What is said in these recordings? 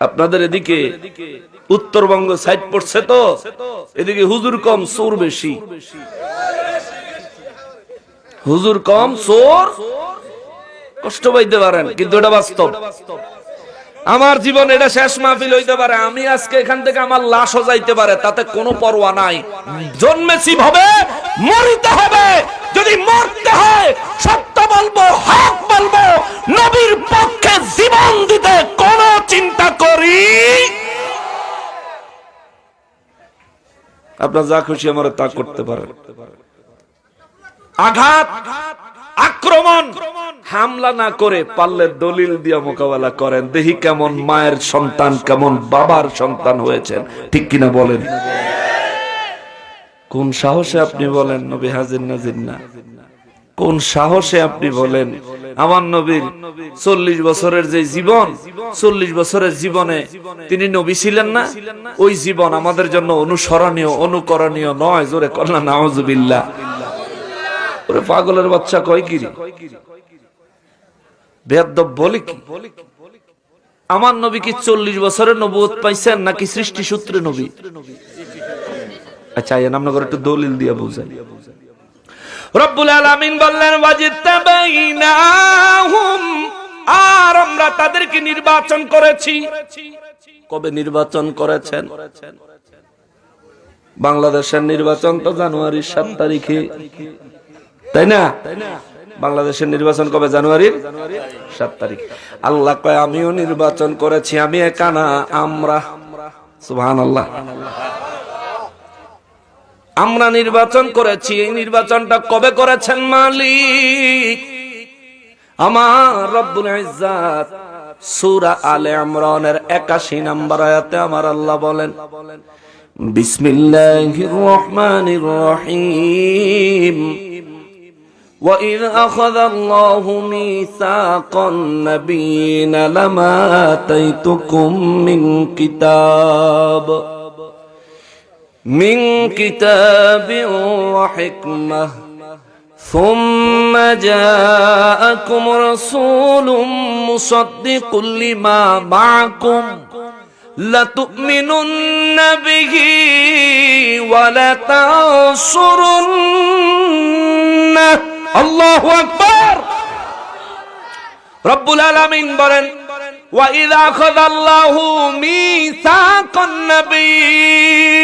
আপনাদের এদিকে উত্তরবঙ্গ সাইড পড়ছে তো? এদিকে হুজুর কম, চোর বেশি। হুজুর কম, চোর কষ্ট পাইতে পারেন, কিন্তু এটা বাস্তব। আমার জীবন এটা শেষ মাহফিল হইতে পারে, আমি আজকে এখান থেকে আমার লাশও যাইতে পারে, তাতে কোনো পরোয়া নাই। জন্মেছি ভাবে, মরিতে হবে, যদি মরতে হয় সত্য বলব, হক বলব, নবীর পক্ষে জীবন দিতে কোন চিন্তা করি। আপনার যা খুশি আমার তা করতে পারেন। আঘাত, আক্রমণ, হামলা না করে পারলে দলিল দিয়া মোকাবেলা করেন। দেখি কেমন মায়ের সন্তান, কেমন বাবার সন্তান হয়েছেন। ঠিক কিনা বলেন? কোন সাহসে আপনি বলেন, নবী হাজির নাজির না কোন সাহসে আপনি বলেন? আমার নবীর চল্লিশ বছরের যে জীবন, চল্লিশ বছরের জীবনে তিনি নবী ছিলেন না? ওই জীবন আমাদের জন্য অনুসরণীয়, অনুকরণীয় নয়। জোরে কল্যাণ ওরে পাগলের বাচ্চা কয় কি বেদব কি? আমার নবী কি চল্লিশ বছরের নবুত পাইছেন নাকি সৃষ্টি সূত্রে নবী? আচ্ছা আমরা একটু দলিল দিয়ে বুঝাই। রব্বুল আলামিন বললেন ওয়াজিত্তাবাইনাহুম আর আমরা তাদেরকে নির্বাচন করেছি। কবে নির্বাচন করেছেন? বাংলাদেশের নির্বাচন তো জানুয়ারির সাত তারিখে। তাই না? বাংলাদেশের নির্বাচন কবে? জানুয়ারির সাত তারিখ। আল্লাহ কয়, আমিও নির্বাচন করেছি, আমি একানা আমরা। সুহান আল্লাহ আমরা নির্বাচন করেছি এই নির্বাচনটা কবে করেছেন মালিক আমার রব্বুল ইজ্জাত সূরা আলে ইমরানের 81 নম্বর আয়াতে আমার আল্লাহ বলেন বিসমিল্লাহির রহমানির রহিম وإذ أخذ الله ميثاق النبيين لما آتيتكم من كتاب من كتاب وحكمة ثم جاءكم رسول مصدق لما معكم لتؤمنن به ولتنصرنه الله أكبر رب العالمين বলেন وإذا أخذ الله ميثاق النبيين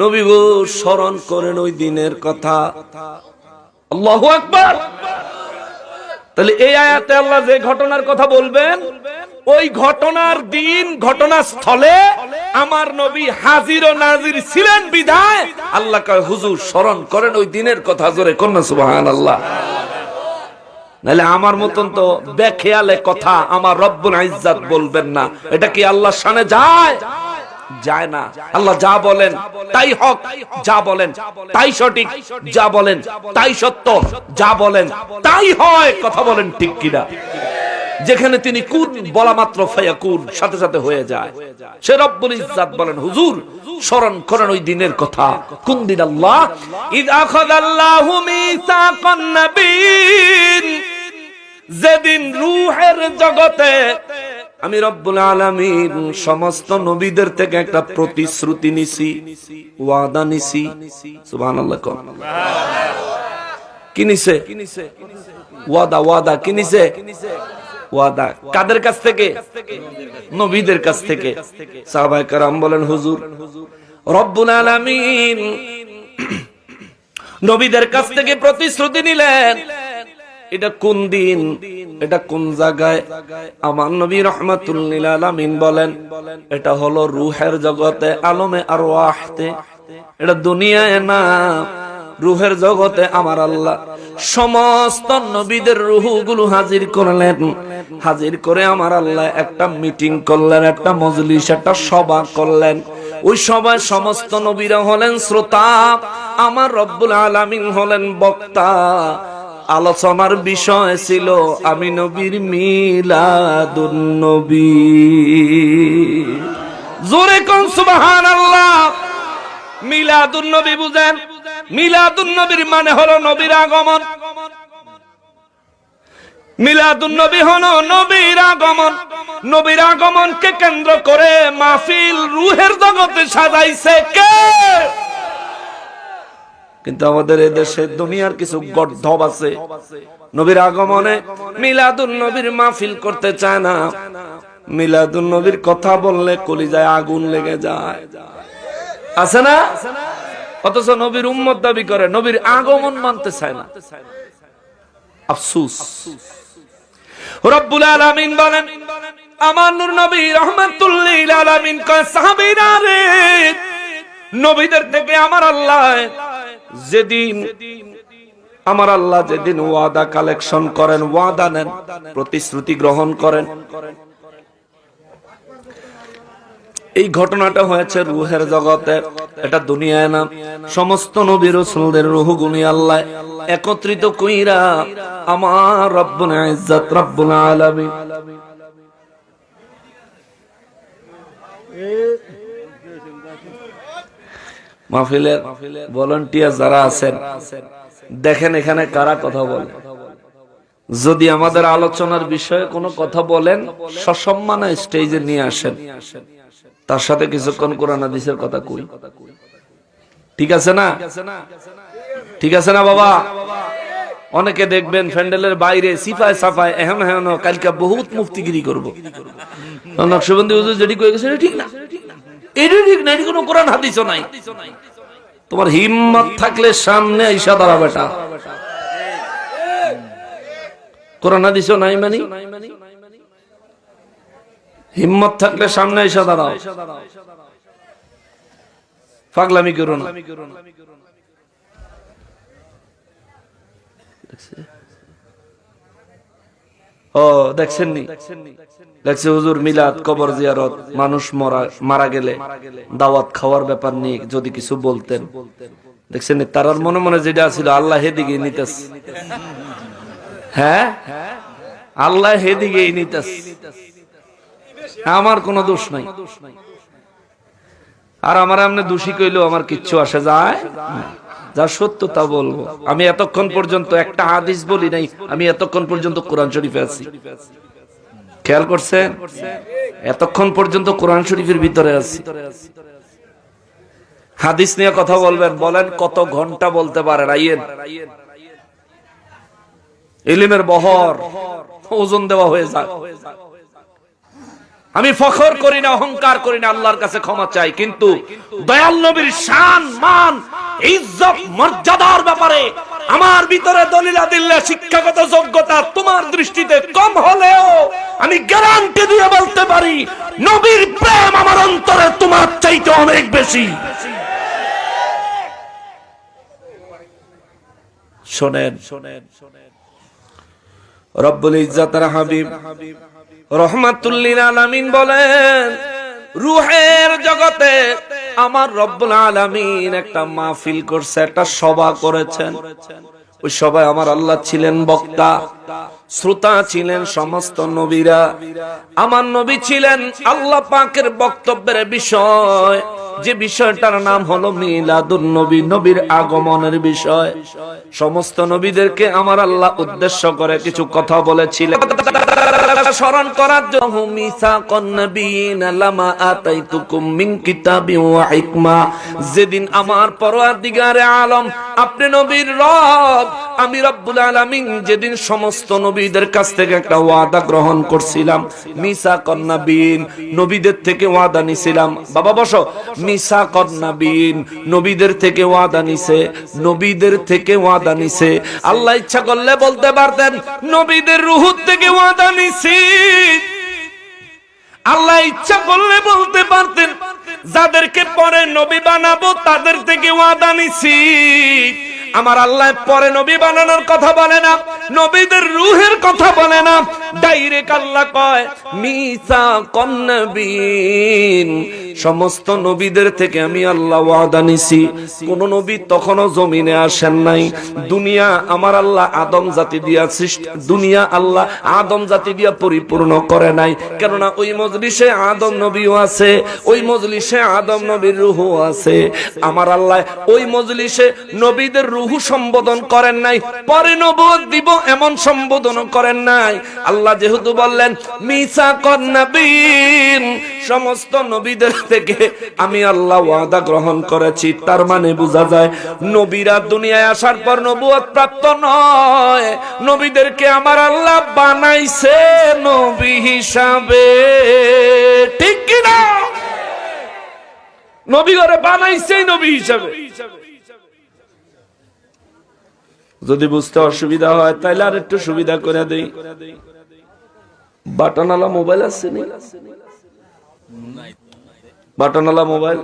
নবী গো স্মরণ করেন ওই দিনের কথা আল্লাহু আকবার তাহলে এই আয়াতে আল্লাহ যে ঘটনার কথা বলবেন ওই ঘটনার দিন ঘটনাস্থলে আমার নবী হাজির ও নাজির ছিলেন বিধায় আল্লাহ কয় হুজুর স্মরণ করেন ওই দিনের কথা জোরে কন্যা সুবাহান আল্লাহ নাহলে আমার মতন তো বেখেয়ালে কথা আমার রব্বুল ইজ্জাত বলবেন না। এটা কি আল্লাহর শানে যায়? যায় না। আল্লাহ যা বলেন তাই হক, যা বলেন তাই সঠিক, যা বলেন তাই সত্য, যা বলেন তাই হয়। কথা বলেন ঠিক কিনা? যেখানে তিনি কুদ বলা মাত্র ফায়াকুন সাথে সাথে হয়ে যায়। সে রব্বুল ইজ্জাত বলেন, হুজুর, স্মরণ করেন ওই দিনের কথা। কোন দিন আল্লাহ? ইদ আখাযাল্লাহু মিসাকান নাবিয়্যিন যেদিন রূহের জগতে আমি রব্বুল আলামিন সমস্ত নবীদের থেকে একটা প্রতিশ্রুতি নিছি ওয়াদা নিছি সুবহানাল্লাহ কোন কি নিছে ওয়াদা ওয়াদা কি নিছে ওয়াদা কাদের কাছ থেকে নবীদের কাছ থেকে সাহাবায়ে کرام বলেন হুজুর রব্বুল আলামিন নবীদের কাছ থেকে প্রতিশ্রুতি নিলেন এটা কোন দিন? এটা কোন জায়গায়? আমার নবী রহমাতুল্লিল আলামিন বলেন, এটা হলো রুহের জগতে আলমে আর ওয়াহতে এটা দুনিয়ায় না, রুহের জগতে আমার আল্লাহ। সমস্ত নবীদের রুহগুলো হাজির করলেন। হাজির করে আমার আল্লাহ একটা মিটিং করলেন, একটা মজলিস, একটা সভা করলেন। ওই সময় সমস্ত নবীরা হলেন শ্রোতা, আমার রব্বুল আলামিন হলেন বক্তা। আলোচনার বিষয় ছিল আমি নবীর মিলাদুন নবী। জোরে কোন সুবহানাল্লাহ। মিলাদুন নবী বুঝেন? মিলাদুন মানে হলো নবীর আগমন। মিলাদুন নবী হলো নবীর আগমন। নবীর আগমনকে কেন্দ্র করে মাহফিল রুহের জগতে সাজাইছে কে? কিন্তু আমাদের এদেশে দুনিয়ার কিছু গর্ধব আছে। নবীর আগমনে মিলাদুন নবীর মাহফিল করতে চায় না। মিলাদুন নবীর কথা বললে কলিজায় আগুন লেগে যায়। আছে না? অথচ নবীর উম্মত দাবি করে, নবীর আগমন মানতে চায় না। আফসুস। রব্বুল আলামিন বলেন, আমার নূর নবী রহমাতুল্লিল আলামিন কয়, সাহাবীরা রে, নবীদের থেকে আমার আল্লাহ যেদিন আমার আল্লাহ যেদিন ওয়াদা কালেকশন করেন, ওয়াদা নেন, প্রতিশ্রুতি গ্রহণ করেন। এই ঘটনাটা হয়েছে রুহের জগতে। এটা দুনিয়ায় না। সমস্ত নবী রসুলদের রুহ গুনি আল্লাহ একত্রিত কইরা আমার রব্বুল ইজ্জত, রব্বুল আলামিন। মাহফিলের ভলান্টিয়ার যারা আছেন, দেখেন এখানে কারা কথা বলে। যদি আমাদের আলোচনার বিষয়ে কোনো কথা বলেন, সসম্মানে স্টেজে নিয়ে আসেন। তার সাথে কিছুক্ষণ কোরআন হাদিসের কথা কই। ঠিক আছে না? ঠিক আছে না বাবা? অনেকে দেখবেন ফ্যান্ডেলের বাইরে সিফায় সাফায়, এহেন হেন, কালকে বহুত মুফতিগিরি করব। নকশবন্দি হুজুর যেটি কয়ে গেছে ঠিক না। কোরআন হাদিসও নাই। তোমার হিম্মত থাকলে সামনে আইসা দাঁড়া বেটা। কোরআন হাদিসও নাই মানি? হিম্মত থাকলে সামনে এসে দাঁড়াও। পাগলামি করো না। ও, দেখছেন নি? দেখছে হুজুর মিলাদ, কবর জিয়ারত, মানুষ মরা, মারা গেলে দাওয়াত খাওয়ার ব্যাপার নিয়ে যদি কিছু বলতেন। দেখছেন নি? তারার মনে মনে যেটা ছিল, আল্লাহ হেদিকে নিতেস। হ্যাঁ? আল্লাহ হেদিকে নিতেস। আমার কোনো দোষ নাই। আর আমার এমনি দোষী কইলেও আমার কিচ্ছু আসে যায় যা সত্য তা বলব। আমি এতক্ষণ পর্যন্ত একটা হাদিস বলি নাই, আমি এতক্ষণ পর্যন্ত কোরআন শরীফে আছি। খেয়াল করছেন? এতক্ষণ পর্যন্ত কোরআন শরীফের ভিতরে আছি। হাদিস নিয়ে কথা বলবেন, বলেন কত ঘণ্টা বলতে পারেন আইয়েন। ইলিমের বহর, ওজন দেওয়া হয়ে যায়। আমি ফখর করি না, অহংকার করি না, আল্লাহর কাছে ক্ষমা চাই, কিন্তু দয়াল নবীর শান, মান, ইজ্জত, মর্যাদার ব্যাপারে আমার ভিতরে দলিলা দিল্লা শিক্ষাগত যোগ্যতা তোমার দৃষ্টিতে কম হলেও আমি গ্যারান্টি দিয়ে বলতে পারি, নবীর প্রেম আমার অন্তরে তোমার চাইতে অনেক বেশি। শোনেন শোনেন শোনেন। রব্বুল ইজ্জাতের হাবিব রহমাতুল্লিল আলামিন বলেন, রুহের জগতে আমার রব্বুল একটা মাহফিল করছে, একটা সভা করেছেন। ওই সবাই আমার আল্লাহ ছিলেন বক্তা, শ্রোতা ছিলেন সমস্ত নবীরা। আমার নবী ছিলেন আল্লাহ পাকের বক্তব্যের বিষয়, যে বিষয়টার নাম হলো মিলাদুন নবী, নবীর আগমনের বিষয়। সমস্ত নবীদেরকে আমার আল্লাহ উদ্দেশ্য করে কিছু কথা বলেছিলেন। স্মরণ করার জন্য যেদিন আমার পরওয়ারদিগারে আলম, আপনি নবীর রব, আমি রব্বুল আলামিন যেদিন সমস্ত নবীদের কাছ থেকে একটা ওয়াদা গ্রহণ করছিলাম, মিসাকান নবিয়িন, নবীদের থেকে ওয়াদা নিছিলাম। বাবা বসো, মিসাকান নবিয়িন, নবীদের থেকে ওয়াদা নিছে, নবীদের থেকে ওয়াদা নিছে। আল্লাহ ইচ্ছা করলে বলতে পারতেন, নবীদের রুহুর থেকে ওয়াদা নিছি। আল্লাহ ইচ্ছা করলে বলতে পারতেন, যাদেরকে পরে নবী বানাবো তাদের থেকে ওয়াদা নিছি। আমার আল্লাহ পরে নবী বানানোর কথা বলে না, নবীদের রুহের কথা বলে না ডাইরেক্ট আল্লাহ কয় মিসা কন্নবীন সমস্ত নবীদের থেকে আমি আল্লাহ ওয়াদা নিছি। কোন নবী তখনও জমিনে আসেন নাই। দুনিয়া আমার আল্লাহ আদম জাতি দিয়া সৃষ্টি, দুনিয়া আল্লাহ আদম জাতি দিয়া পরিপূর্ণ করে নাই। কেননা ওই মজলিসে আদম নবীও আছে, ওই মজলিসে আদম নবীর রুহু আছে। আমার আল্লাহ ওই মজলিসে নবীদের রুহু সম্বোধন করেন নাই, পরে নবুয়ত দিব এমন সম্বোধন করেন নাই। আল্লাহ যেহেতু বললেন মিসা কন্নাবিন সমস্ত নবীদের থেকে আমি আল্লাহ ওয়াদা গ্রহণ করেছি। তার মানে বোঝা যায়, নবীরা দুনিয়ায় আসার পর নবুয়ত প্রাপ্ত নয়। নবীদেরকে আমার আল্লাহ বানাইছে নবী হিসাবে। ঠিক কিনা নবী ঘরে বানাইছে নবী হিসাবে। যদি বুঝতে অসুবিধা হয় তাহলে আর একটু সুবিধা করে দেই। বাটনওয়ালা মোবাইল আছে নি? বাটনওয়ালা মোবাইল?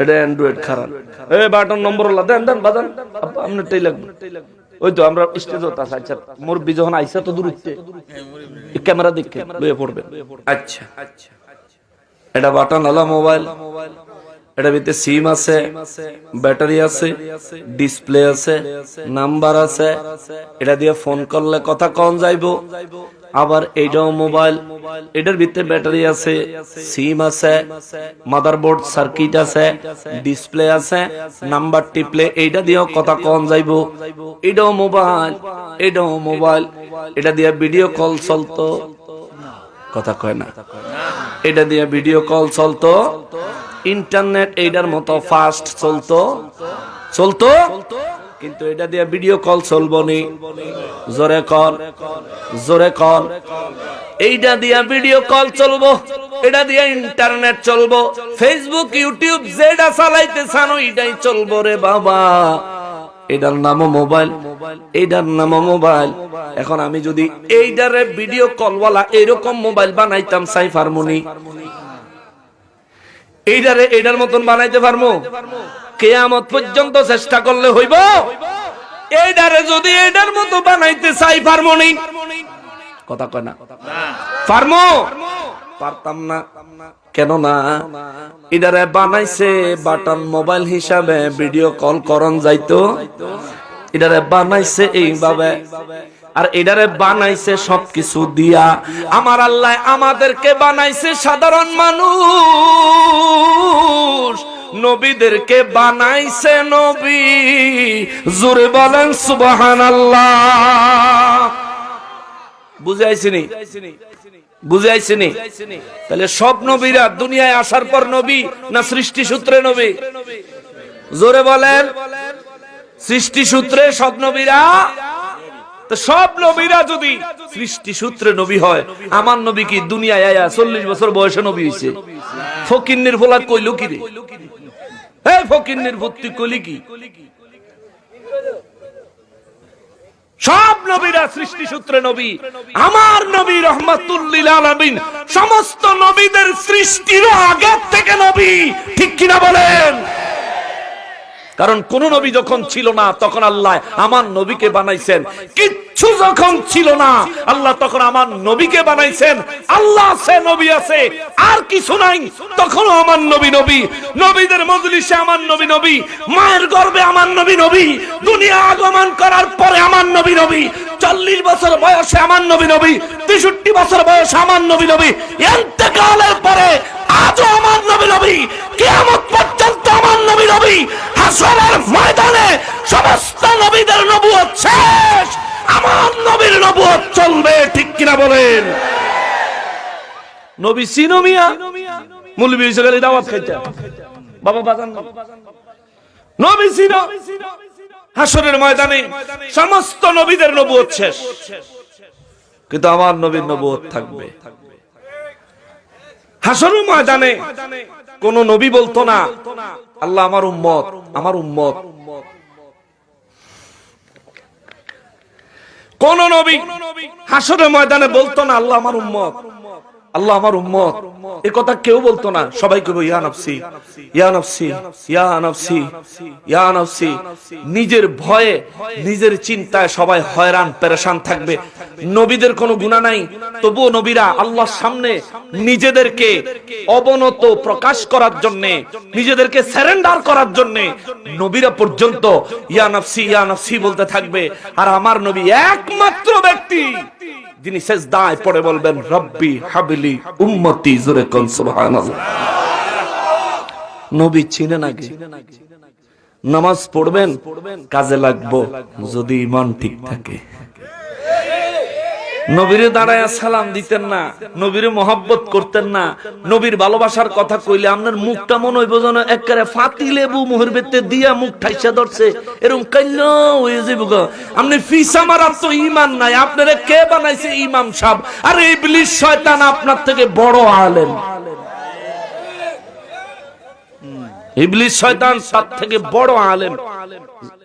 এটা অ্যান্ড্রয়েড খারাপ। এই বাটন নম্বর ওলা দেন দেন বাজান আপনি টাই লাগবে। ওই তো আমরা স্টেজ আছে আচ্ছা মুরব্বি যখন আইসা তো দূর হচ্ছে ক্যামেরা দেখে লয়ে পড়বে আচ্ছা। এটা বাটন আলা মোবাইল। এটা ভিতরে সিম আছে, ব্যাটারি আছে, ডিসপ্লে আছে, নাম্বার আছে। এটা দিয়ে ফোন করলে কথা কম যাইবো। আবার এইটাও মোবাইল। এটার ভিতরে ব্যাটারি আছে, সিম আছে, মাদারবোর্ড সার্কিট আছে, ডিসপ্লে আছে, নাম্বার টিপলে এইটা দিয়েও কথা কম যাইবো। এটাও মোবাইল এটাও মোবাইল। এটা দিয়ে ভিডিও কল চলতো। কথা কয় না। এটা দিয়ে ভিডিও কল চলতো। ইন্টারনেট এইটার মতো ফাস্ট চলতো? চলতো? কিন্তু এটা দিয়ে ভিডিও কল চলবো নি জোরে কল জোরে কল এইটা দিয়া ভিডিও কল চলবো এটা দিয়ে ইন্টারনেট চলবো। ফেসবুক ইউটিউব যেটা চালাইতে চানো এটাই চলবো রে বাবা। এটার নামও মোবাইল এইটার নামও মোবাইল। এখন আমি যদি এইটারে ভিডিও কলওয়ালা এরকম মোবাইল বানাইতাম সাইফার মুনি এইটারে এইটার মতন বানাইতে পারব কেয়ামত পর্যন্ত চেষ্টা করলে হইব। এইটারে যদি এইটার মতো বানাইতে চাই পারব নি? কথা কয় না। পারমো? পারতাম না। কেন না এটারে বানাইছে বাটন মোবাইল হিসাবে ভিডিও কল করন যাইতো। এটারে বানাইছে এইভাবে আর এটারে বানাইছে সবকিছু দিয়া। আমার আল্লাহ আমাদেরকে বানাইছে সাধারণ মানুষ। নবীদেরকে বানাইছে নবী। জোরে বলেন সুবহান আল্লাহ বুঝাইছিনি? বুঝাইছিনি? তাহলে সব নবীরা দুনিয়ায় আসার পর নবী না সৃষ্টি সূত্রে নবী? জোরে বলেন সৃষ্টি সূত্রে সব নবীরা সব নবীরা যদি সৃষ্টি সূত্রে নবী হয়, আমার নবী কি দুনিয়ায় আয়া চল্লিশ বছর বয়সে নবী হয়েছে ফকিন্নির ফোলা কইল কি রে? হ্যাঁ ফকিন্নির ভর্তি কইলি কি? সব নবীরা সৃষ্টি সূত্রে নবী। আমার নবী রহমাতুল্লিল আলামিন, সমস্ত নবীদের সৃষ্টির আগের থেকে নবী। ঠিক কিনা বলেন? কারণ কোন নবী যখন ছিল না, তখন আল্লাহ আমার নবীকে বানাইছেন। কিচ্ছু যখন ছিল না, আল্লাহ তখন আমার নবীকে বানাইছেন। আল্লাহ আছে, নবী আছে, আর কিছু নাই। তখনও আমার নবী নবী। নবীদের মজলিসে আমার নবী নবী। মায়ের গর্ভে আমার নবী নবী। দুনিয়া আগমন করার পরে আমার নবী নবী। চল্লিশ বছর বয়সে আমার নবী নবী। তেষট্টি বছর বয়সে আমার নবী নবী। এতেকালের পরে আজও আমার নবী নবী কিয়ামত পর্যন্ত আমার নবী নবী হাসরের ময়দানে সমস্ত নবীদের নবুয়ত শেষ। আমার নবীর নবুয়ত চলবে ঠিক কিনা বলেন? নবী সিনো মুলবি হিসেবে দাওয়াত খাইতে। বাবা বাজান নবী। সিনো হাসরের ময়দানে সমস্ত নবীদের নবুয়ত শেষ। কিন্তু আমার নবীর নবুয়ত থাকবে। হাসরের ময়দানে কোন নবী বলতো না, আল্লাহ আমার উম্মত আমার উম্মত। কোন নবী হাসরের ময়দানে বলতো না, আল্লাহ আমার উম্মত। আল্লাহ আমার উম্মত। এ কথা কেউ বলতো না। সবাই কেবল ইয়া নফসি ইয়া নফসি ইয়া নফসি ইয়া নফসি। নিজের ভয়ে, নিজের চিন্তায় সবাই হয়রান, পেরেশান থাকবে। নবীদের কোনো গুণা নাই। তবুও নবীরা আল্লাহর সামনে নিজেদেরকে অবনত প্রকাশ করার জন্য, নিজেদেরকে স্যারেন্ডার করার জন্য নবীরা পর্যন্ত ইয়া নফসি ইয়া নফসি বলতে থাকবে। আর আমার নবী একমাত্র ব্যক্তি। যিনি সেজদায় পড়ে বলবেন, রব্বি হাবিলি উম্মতি জোরে কোন সুবহানাল্লাহ। নবী চিনে আগে। নামাজ পড়বেন, কাজে লাগবো, যদি ইমান ঠিক থাকে। নবীরে দাঁড়ায় সালাম দিতেন না, নবীরে মহব্বত করতেন না, নবীর ভালোবাসার কথা কইলে আপনার মুখটা মনে হইব যেন একেবারে ফাতি লেবু মুহের ভেতরে দিয়া মুখ ঠাইসা ধরছে। এরকম কাইল হয়ে যাইব গো আপনি ফিসা মারার তো ইমান নাই, আপনারে কে বানাইছে ইমাম সাহেব? আর ইবলিশ শয়তান আপনার থেকে বড় আলেম। ইবলিশ শয়তান তার থেকে বড় আলেম।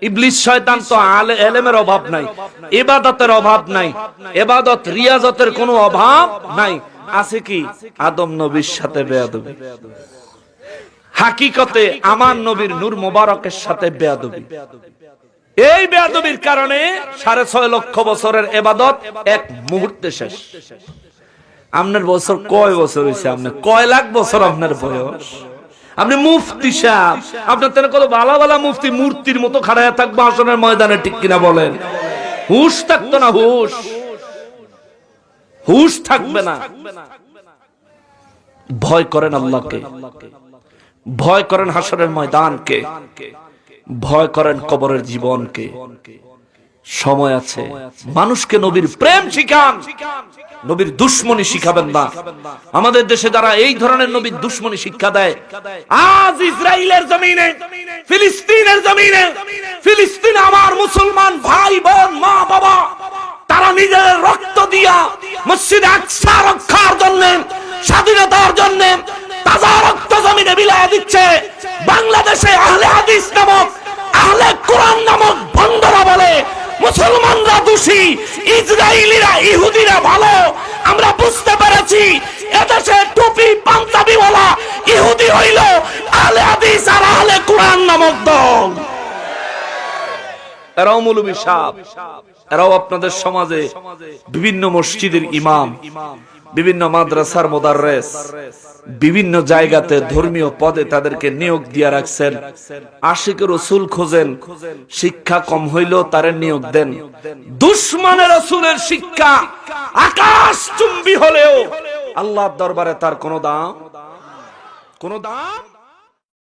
ইবলিশ শয়তান তো আলে এলেমের অভাব নাই। ইবাদতের অভাব নাই। ইবাদত রিয়াজতের কোনো অভাব নাই। আছে কি? আদম নবীর সাথে বেয়াদবি। হাকিকতে আমার নবীর নূর মোবারকের সাথে বেয়াদবি। এই বেয়াদবির কারণে সাড়ে ছয় লক্ষ বছরের এবাদত এক মুহূর্তে শেষ। আপনার বছর কয় বছর হয়েছে আপনার কয় লাখ বছর আপনার বয়স? আপনি মুফতি সাহেব, আপনার তেনে কত বালা বালা মুফতি মূর্তির মতো খাড়ায় থাকব আসনের ময়দানে, ঠিক কিনা বলেন? হুশ থাকতো না হুশ? হুশ থাকবে না। ভয় করেন আল্লাহকে। ভয় করেন হাসরের ময়দানকে। ভয় করেন কবরের জীবনকে। সময় আছে। মানুষকে নবীর প্রেম শিখান। নবীর দুশ্মনী শিখাবেন না। আমাদের দেশে যারা এই ধরনের নবীর দুশ্মনী শিক্ষা দেয়, আজ ইসরায়েলের জমিনে, ফিলিস্তিনের জমিনে, ফিলিস্তিন আমার মুসলমান ভাই, বোন, মা, বাবা, তারা নিজেদের রক্ত দিয়া মসজিদ আকসা রক্ষার জন্য, স্বাধীনতার জন্য তাজা রক্ত জমিনে বিলায় দিচ্ছে। বাংলাদেশে আহলে হাদিস নামক, আহলে কোরআন নামক বন্ধরা বলে মুসলমানরা দোষী, ইসরায়েলিরা, ইহুদিরা ভালো, আমরা বুঝতে পেরেছি, এদেশে টুপি বলা ইহুদি হইল আহলে হাদিস আর আহলে কোরআন নামক দল। এরাও মৌলবী সাহ এরাও আপনাদের সমাজে বিভিন্ন মসজিদের ইমাম, বিভিন্ন মাদ্রাসার মোদাররেস। বিভিন্ন জায়গাতে ধর্মীয় পদে তাদেরকে নিয়োগ দিয়ে রাখছেন। আশিক রসুল খোঁজেন, শিক্ষা কম হইলেও তারে নিয়োগ দেন। দুশ্মনের রসুলের শিক্ষা আকাশ চুম্বি হলেও আল্লাহর দরবারে তার কোনো দাম? কোনো দাম?